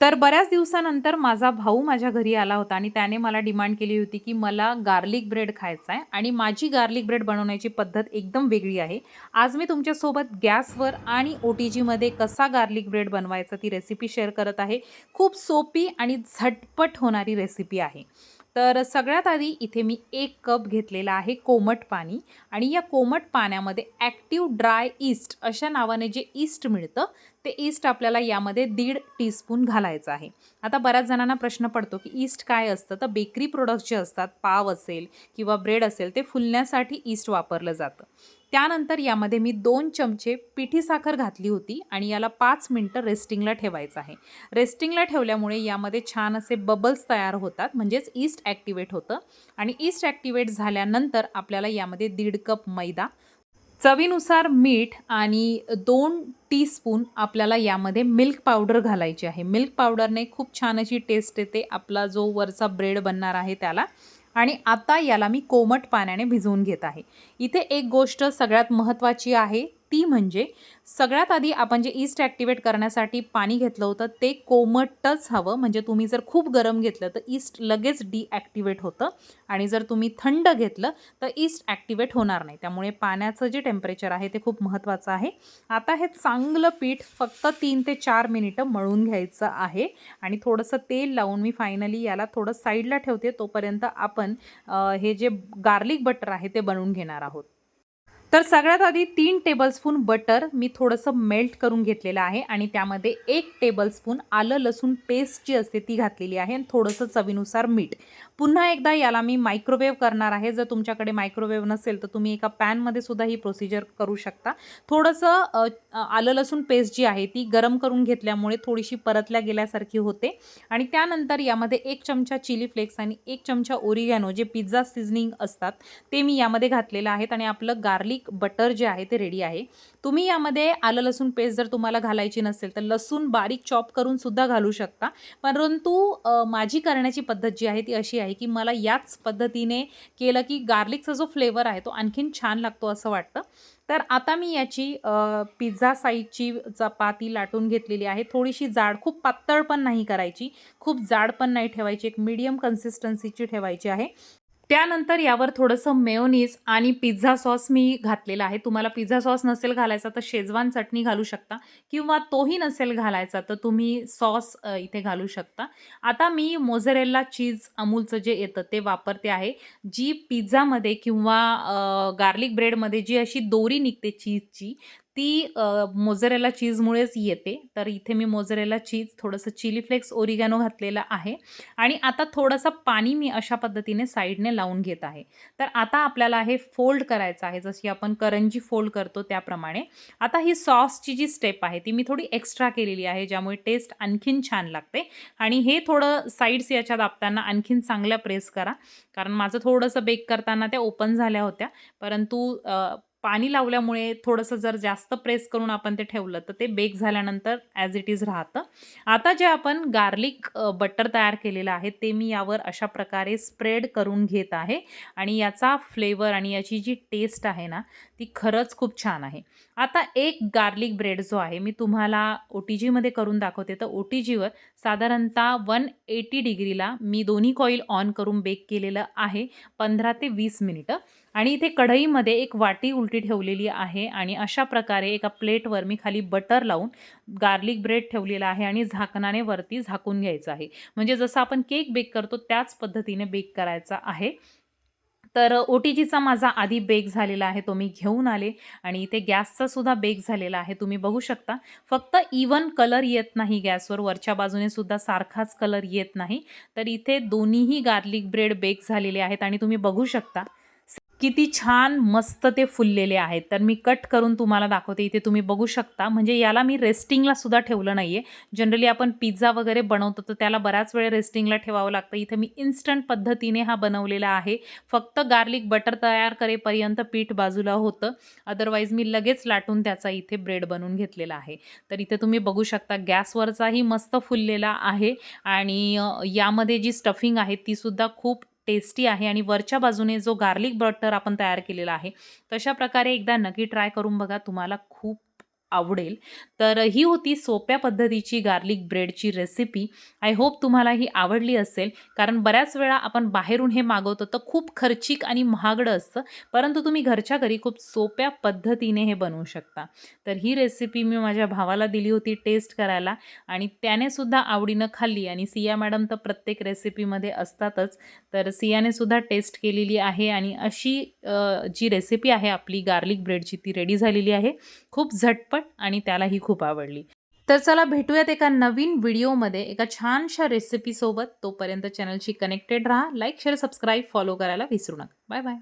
तर बऱ्याच दिवसानंतर माझा भाऊ माझ्या घरी आला होता आणि त्याने मला डिमांड केली होती की मला गार्लिक ब्रेड खायचा आहे आणि माझी गार्लिक ब्रेड बनवण्याची पद्धत एकदम वेगळी आहे. आज मी तुमच्यासोबत गॅसवर आणि ओ टी जीमध्ये कसा गार्लिक ब्रेड बनवायचा ती रेसिपी शेअर करत आहे. खूप सोपी आणि झटपट होणारी रेसिपी आहे. तर सगळ्यात आधी इथे मी एक कप घेतलेला आहे कोमट पाणी. आणि या कोमट पाण्यामध्ये ॲक्टिव्ह ड्राय ईस्ट अशा नावाने जे ईस्ट मिळतं ते ईस्ट आपल्याला यामध्ये दीड टीस्पून घालायचं आहे. आता बऱ्याच जणांना प्रश्न पडतो की ईस्ट काय असतं? तर बेकरी प्रोडक्ट्स जे असतात पाव असेल किंवा ब्रेड असेल ते फुलण्यासाठी ईस्ट वापरलं जातं. त्यानंतर यामध्ये मी दोन चमचे पिठी साखर घातली होती आणि याला पाच मिनटं रेस्टिंगला ठेवायचं आहे. रेस्टिंगला ठेवल्यामुळे यामध्ये छान असे बबल्स तयार होतात म्हणजेच ईस्ट ॲक्टिवेट होतं. आणि ईस्ट ॲक्टिवेट झाल्यानंतर आपल्याला यामध्ये दीड कप मैदा चवीनुसार मीठ आणि दोन टीस्पून आपल्याला यामध्ये मिल्क पावडर घालायची आहे. मिल्क पावडरने खूप छान अशी टेस्ट येते. आपला जो वरचा ब्रेड बनणार आहे त्याला. आणि आता याला मी कोमट पाण्याने भिजवून घेत आहे. इथे एक गोष्ट सगळ्यात महत्त्वाची आहे. ती म्हणजे सगळ्यात आधी आपण जे ईस्ट ॲक्टिवेट करण्यासाठी पाणी घेतलं होतं ते कोमटच हवं. म्हणजे तुम्ही जर खूप गरम घेतलं तर ईस्ट लगेच डिॲक्टिवेट होतं. आणि जर तुम्ही थंड घेतलं तर ईस्ट ॲक्टिवेट होणार नाही. त्यामुळे पाण्याचं जे टेम्परेचर आहे ते खूप महत्त्वाचं आहे. आता हे चांगलं पीठ फक्त तीन ते चार मिनिटं मळून घ्यायचं आहे. आणि थोडंसं तेल लावून मी फायनली याला थोडं साईडला ठेवते तोपर्यंत आपण हे जे गार्लिक बटर आहे ते बनवून घेणार आहोत. तर सगळ्यात आधी तीन टेबलस्पून बटर मी थोडंसं मेल्ट करून घेतलेलं आहे आणि त्यामध्ये एक टेबलस्पून आलं लसूण पेस्ट जी असते ती घातलेली आहे आणि थोडंसं चवीनुसार मीठ. पुन्हा एकदा याला मी मायक्रोवेव्ह करणार आहे. जर तुमच्याकडे मायक्रोवेव्ह नसेल तर तुम्ही एका पॅनमध्ये सुद्धा ही प्रोसिजर करू शकता. थोडंसं आलं लसूण पेस्ट जी आहे ती गरम करून घेतल्यामुळे थोडीशी परतल्या गेल्यासारखी होते. आणि त्यानंतर यामध्ये एक चमचा चिली फ्लेक्स आणि एक चमचा ओरिगॅनो जे पिझ्झा सिझनिंग असतात ते मी यामध्ये घातलेलं आहेत. आणि आपलं गार्लिक बटर जे आहे ते रेडी आहे. तुम्ही यामध्ये आलं लसूण पेस्ट जर तुम्हाला घालायची नसेल तर लसूण बारीक चॉप करून सुद्धा घालू शकता. परंतु माझी करण्याची पद्धत जी आहे ती अशी आहे की मला याच पद्धतीने केलं की गार्लिकचा जो फ्लेवर आहे तो आणखीन छान लागतो असं वाटतं. तर आता मी याची पिझ्झा साईजची चपाती लाटून घेतलेली आहे. थोडीशी जाड खूप पातळ पण नाही करायची. खूप जाड पण नाही ठेवायची. एक मीडियम कन्सिस्टन्सीची ठेवायची आहे. त्यानंतर यावर थोडंसं मेयोनीज आणि पिझ्झा सॉस मी घातलेला आहे. तुम्हाला पिझ्झा सॉस नसेल घालायचा तर शेजवान चटणी घालू शकता किंवा तोही नसेल घालायचा तर तुम्ही सॉस इथे घालू शकता. आता मी मोझरेल्ला चीज अमूलचं जे येतं ते वापरते आहे. जी पिझ्झामध्ये किंवा गार्लिक ब्रेडमध्ये जी अशी दोरी निघते चीजची ती मोझरेला चीजमुळेच येते. तर इथे मी मोझरेला चीज थोडंसं चिली फ्लेक्स ओरिगॅनो घातलेला आहे. आणि आता थोडंसं पाणी मी अशा पद्धतीने साईडने लावून घेत आहे. तर आता आपल्याला हे फोल्ड करायचं आहे. जशी आपण करंजी फोल्ड करतो त्याप्रमाणे. आता ही सॉसची जी स्टेप आहे ती मी थोडी एक्स्ट्रा केलेली आहे ज्यामुळे टेस्ट आणखीन छान लागते. आणि हे थोडं साईड्स याच्या दाबताना आणखीन चांगल्या प्रेस करा. कारण माझं थोडंसं बेक करताना त्या ओपन झाल्या होत्या. परंतु पाणी लावल्यामुळे थोडंसं जर जास्त प्रेस करून आपण ते ठेवलं तर ते बेक झाल्यानंतर ॲज इट इज राहतं. आता जे आपण गार्लिक बटर तयार केलेलं आहे ते मी यावर अशा प्रकारे स्प्रेड करून घेत आहे आणि याचा फ्लेवर आणि याची जी टेस्ट आहे ना ती खरंच खूप छान आहे. आता एक गार्लिक ब्रेड जो आहे मी तुम्हाला ओ टी जीमध्ये करून दाखवते. तर ओ टी जीवर साधारणतः वन एटी डिग्रीला मी दोन्ही कॉईल ऑन करून बेक केलेलं आहे पंधरा ते वीस मिनिटं आणि इथे कढईमध्ये एक वाटी उलटी ठेवलेली आहे आणि अशा प्रकारे एका प्लेटवर मी खाली बटर लावून गार्लिक ब्रेड ठेवलेला आहे आणि झाकणाने वरती झाकून घ्यायचं आहे. म्हणजे जसं आपण केक बेक करतो त्याच पद्धतीने बेक करायचा आहे. तर ओ टी जीचा माझा आधी बेक झालेला आहे तो मी घेऊन आले आणि इथे गॅसचा सुद्धा बेक झालेला आहे तुम्ही बघू शकता. फक्त इवन कलर येत नाही गॅसवर वरच्या बाजूने सुद्धा सारखाच कलर येत नाही. तर इथे दोन्हीही गार्लिक ब्रेड बेक झालेले आहेत आणि तुम्ही बघू शकता. किती छान मस्त ते फुललेले आहेत. तर मी कट करून तुम्हाला दाखवते. इथे तुम्ही बघू शकता. म्हणजे याला मी रेस्टिंगला सुद्धा ठेवलं नाही आहे जनरली आपण पिझ्झा वगैरे बनवतो तर त्याला बऱ्याच वेळ रेस्टिंगला ठेवावं लागतं. इथे मी इन्स्टंट पद्धतीने हा बनवलेला आहे. फक्त गार्लिक बटर तयार करेपर्यंत पीठ बाजूला होतं. अदरवाईज मी लगेच लाटून त्याचा इथे ब्रेड बनवून घेतलेला आहे. तर इथे तुम्ही बघू शकता गॅसवरचाही मस्त फुललेला आहे. आणि यामध्ये जी स्टफिंग आहे तीसुद्धा खूप टेस्टी आहे आणि वरच्या बाजूने जो गार्लिक बटर आपण तयार केलेला आहे तशा प्रकारे एकदा नक्की ट्राय करून बघा तुम्हाला खूप आवडेल. तर ही होती सोप्या पद्धतीची गार्लिक ब्रेडची रेसिपी आय होप तुम्हाला ही आवडली असेल. कारण बऱ्याच वेळा आपण बाहेरून हे मागवतो तर खूप खर्चिक आणि महागडं असतं. परंतु तुम्ही घरच्या घरी खूप सोप्या पद्धतीने हे बनवू शकता. तर ही रेसिपी मी माझ्या भावाला दिली होती टेस्ट करायला आणि त्याने सुद्धा आवडीनं खाल्ली. आणि सिया मॅडम तर प्रत्येक रेसिपीमध्ये असतातच. तर सियाने सुद्धा टेस्ट केलेली आहे आणि अशी जी रेसिपी आहे आपली गार्लिक ब्रेडची ती रेडी झालेली आहे. खूप झटपट झटपट आणि त्यालाही खूप आवडली. तर चला भेटूयात एका नवीन व्हिडिओमध्ये. एका छानशा रेसिपीसोबत तोपर्यंत चॅनलशी कनेक्टेड राहा. लाईक शेअर सबस्क्राईब फॉलो करायला विसरू नका. Bye bye